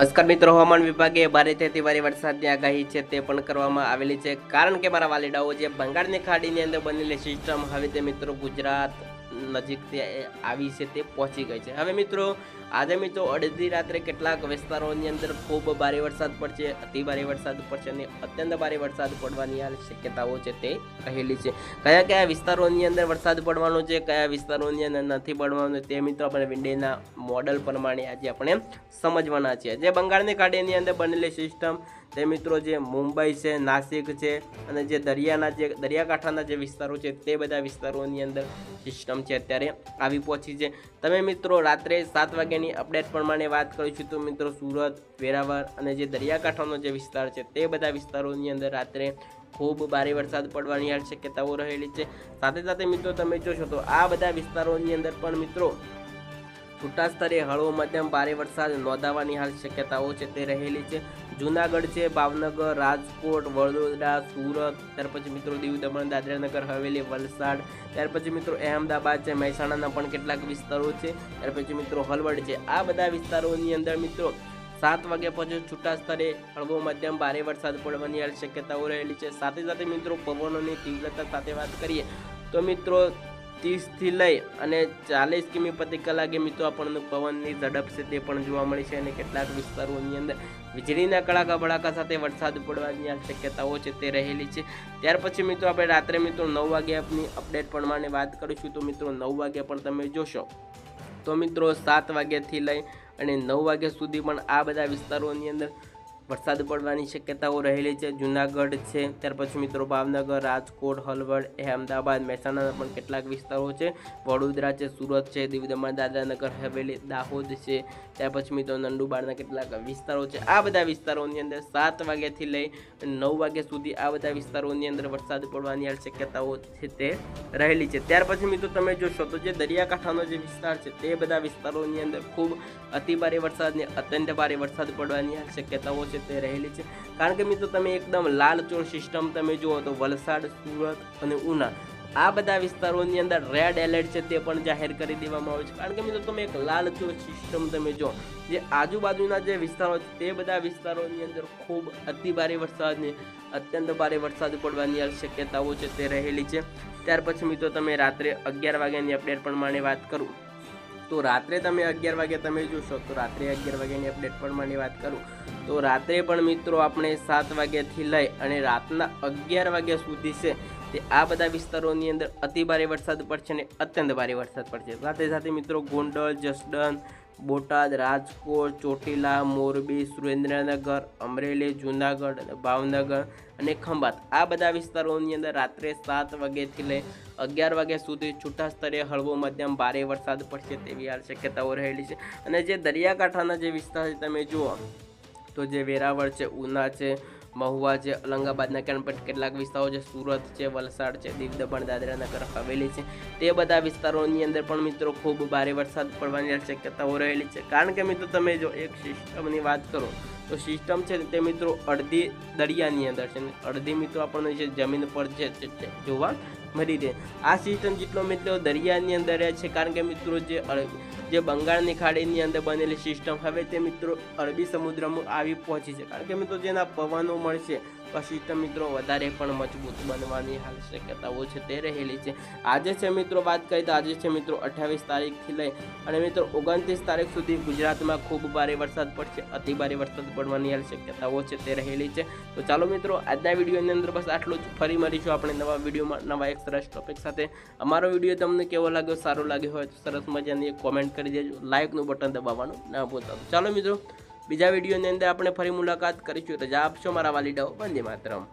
નમસ્કાર મિત્રો, હવામાન વિભાગે ભારેથી અતિ વરસાદની આગાહી છે તે પણ કરવામાં આવેલી છે. કારણ કે મારા વાલીડાઓ જે બંગાળની ખાડીની અંદર બનેલી સિસ્ટમ હવે તે મિત્રો ગુજરાત નજીક તે આવી છે તે પહોંચી ગઈ છે. હવે મિત્રો, આજે મિત્રો અડધી રાત્રે કેટલાક વિસ્તારોની અંદર ખૂબ ભારે વરસાદ પડશે, અતિ ભારે વરસાદ પડશે અને અત્યંત ભારે વરસાદ પડવાની આ શક્યતાઓ છે તે રહેલી છે. કયા કયા વિસ્તારોની અંદર વરસાદ પડવાનો છે, કયા વિસ્તારોની અંદર નથી પડવાનો તે મિત્રો આપણે વિન્ડેના મોડલ પ્રમાણે આજે આપણે સમજવાના છીએ. જે બંગાળની ખાડીની અંદર બનેલી સિસ્ટમ તે મિત્રો જે મુંબઈ છે, નાસિક છે અને જે દરિયાના જે દરિયાકાંઠાના જે વિસ્તારો છે તે બધા વિસ્તારોની અંદર સિસ્ટમ છે. અત્યારે આવી પહોંચી છે. તમે મિત્રો રાત્રે સાત વાગ્યાની અપડેટ પ્રમાણે વાત કરીશું તો મિત્રો સુરત, વેરાવળ અને જે દરિયાકાંઠાનો જે વિસ્તાર છે તે બધા વિસ્તારોની અંદર રાત્રે ખૂબ ભારે વરસાદ પડવાની હાલ શક્યતાઓ રહેલી છે. સાથે સાથે મિત્રો તમે જોશો તો આ બધા વિસ્તારોની અંદર પણ મિત્રો છૂટા સ્તરે હળવો મધ્યમ ભારે વરસાદ નોંધાવાની હાલ શક્યતાઓ છે તે રહેલી છે. જુનાગઢ છે, ભાવનગર, રાજકોટ, વડોદરા, સુરત, ત્યાર પછી મિત્રો દીવ, દમણ, દાદરાનગર, હવેલી, વલસાડ, ત્યાર પછી મિત્રો અહેમદાબાદ છે, મહેસાણાના પણ કેટલાક વિસ્તારો છે, ત્યાર પછી મિત્રો હલવડ છે. આ બધા વિસ્તારોની અંદર મિત્રો સાત વાગ્યા પછી છૂટા સ્તરે, હળવો મધ્યમ ભારે વરસાદ પડવાની શક્યતાઓ રહેલી છે. સાથે સાથે મિત્રો પવનોની તીવ્રતા સાથે વાત કરીએ તો મિત્રો ત્રીસથી લઈ અને ચાલીસ કિમી પ્રતિ કલાકે મિત્રો આપણને પવનની ઝડપ છે તે પણ જોવા મળી છે અને કેટલાક વિસ્તારોની અંદર વીજળીના કડાકા ભડાકા સાથે વરસાદ પડવાની આ શક્યતાઓ છે તે રહેલી છે. ત્યાર પછી મિત્રો આપણે રાત્રે મિત્રો નવ વાગ્યાની અપડેટ પ્રમાણે વાત કરીશું. તો મિત્રો નવ વાગ્યા પણ તમે જોશો. તો મિત્રો સાત વાગ્યાથી લઈ અને નવ વાગ્યા સુધી પણ આ બધા વિસ્તારોની અંદર વરસાદ પડવાની શક્યતાઓ રહેલી છે. જુનાગઢ છે, ત્યાર પછી મિત્રો ભાવનગર, રાજકોટ, હલવડ, અહેમદાબાદ, મહેસાણાના પણ કેટલાક વિસ્તારો છે. વડોદરા છે, સુરત છે દીવ દમણ દાદરાનગર, હવેલી, દાહોદ છે. ત્યાર પછી મિત્રો નંદુબારના કેટલાક વિસ્તારો છે. આ બધા વિસ્તારોની અંદર સાત વાગ્યાથી લઈ નવ વાગ્યા સુધી આ બધા વિસ્તારોની અંદર વરસાદ પડવાની શક્યતાઓ છે તે રહેલી છે. ત્યાર પછી મિત્રો તમે જોશો તો જે દરિયાકાંઠાનો જે વિસ્તાર છે તે બધા વિસ્તારોની અંદર ખૂબ અતિભારે વરસાદ અત્યંત ભારે વરસાદ પડવાની શક્યતાઓ છે તે રહેલી છે. કારણ કે મિત્રો તમે એકદમ લાલચોળ સિસ્ટમ તમે જુઓ તો વલસાડ, સુરત અને ઉના આ બધા વિસ્તારોની અંદર રેડ એલર્ટ છે તે પણ જાહેર કરી દેવામાં આવે છે. કારણ કે મિત્રો તમે એક લાલચોળ સિસ્ટમ તમે જો જે આજુબાજુના જે વિસ્તારો છે તે બધા વિસ્તારોની અંદર ખૂબ અતિ ભારે વરસાદની, અત્યંત ભારે વરસાદ પડવાની શક્યતાઓ છે તે રહેલી છે. ત્યાર પછી મિત્રો તમે રાત્રે અગિયાર વાગ્યાની અપડેટ પ્રમાણે વાત કરું. તો રાત્રે તમે અગિયાર વાગ્યા તમે જોશો, તો રાત્રે અગિયાર વાગ્યાની અપડેટ પ્રમાણે વાત કરું. તો રાત્રે પણ મિત્રો આપણે સાત વાગ્યાથી લઈ અને રાતના અગિયાર વાગ્યા સુધી છે, તે આ બધા વિસ્તારોની અંદર અતિ ભારે વરસાદ પડશે અને અત્યંત ભારે વરસાદ પડશે. સાથે સાથે મિત્રો ગોંડલ જસદન બોટાદ, રાજકોટ, ચોટીલા, મોરબી, સુરેન્દ્રનગર, અમરેલી, જૂનાગઢ અને ભાવનગર અને ખંભાત. આ બધા વિસ્તારોની અંદર રાત્રે સાત વાગ્યાથી લઈ અગિયાર વાગ્યા સુધી છૂટા સ્તરે હળવો મધ્યમ ભારે વરસાદ પડશે તેવી હાલ શક્યતાઓ રહેલી છે. અને જે દરિયાકાંઠાના જે વિસ્તાર છે, તમે જુઓ તો જે વેરાવળ છે, ઉના છે મહુવા છે ઔરંગાબાદના કેટલાક વિસ્તારો છે, સુરત છે, વલસાડ છે, દીવ દમણ દાદરાનગર હવેલી છે. તે બધા વિસ્તારોની અંદર પણ મિત્રો ખૂબ ભારે વરસાદ પડવાની શક્યતાઓ રહેલી છે. કારણ કે મિત્રો તમે જો એક સિસ્ટમની વાત કરો, તો સિસ્ટમ છે તે મિત્રો અડધી દરિયાની અંદર છે. અડધી મિત્રો આપણને જે જમીન પર તે જોવા મળી રહે. આ સિસ્ટમ જેટલો મિત્રો દરિયાની અંદર રહે છે, કારણ કે મિત્રો જે જે બંગાળની ખાડીની અંદર બનેલી સિસ્ટમ, હવે તે મિત્રો અરબી સમુદ્રમાં આવી પહોંચી છે. કારણ કે મિત્રો જેના પવનો મળશે તો સિસ્ટમ મિત્રો વધારે પણ મજબૂત બનવાની હાલ શક્યતાઓ છે તે રહેલી છે. આજે છે મિત્રો વાત કરીએ તો આજે છે મિત્રો અઠ્યાવીસ તારીખથી લઈ અને મિત્રો ઓગણત્રીસ તારીખ સુધી ગુજરાતમાં ખૂબ ભારે વરસાદ પડશે, અતિ ભારે વરસાદ પડવાની હાલ શક્યતાઓ છે તે રહેલી છે. તો ચાલો મિત્રો આજના વિડીયોની અંદર બસ આટલું જ. ફરી મળીશું આપણે નવા વિડીયોમાં નવા એક સરસ ટોપિક સાથે. અમારો વીડિયો તમને કેવો લાગ્યો, સારો લાગ્યો હોય તો સરસ મજાની કોમેન્ટ કરી દેજો. લાઇકનું બટન દબાવવાનું ના ભૂલતા. ચાલો મિત્રો બીજા વિડીયોની અંદર આપણે ફરી મુલાકાત કરીશું. રજા આપશો મારા વાલીડાઓ વંદે માતરમ.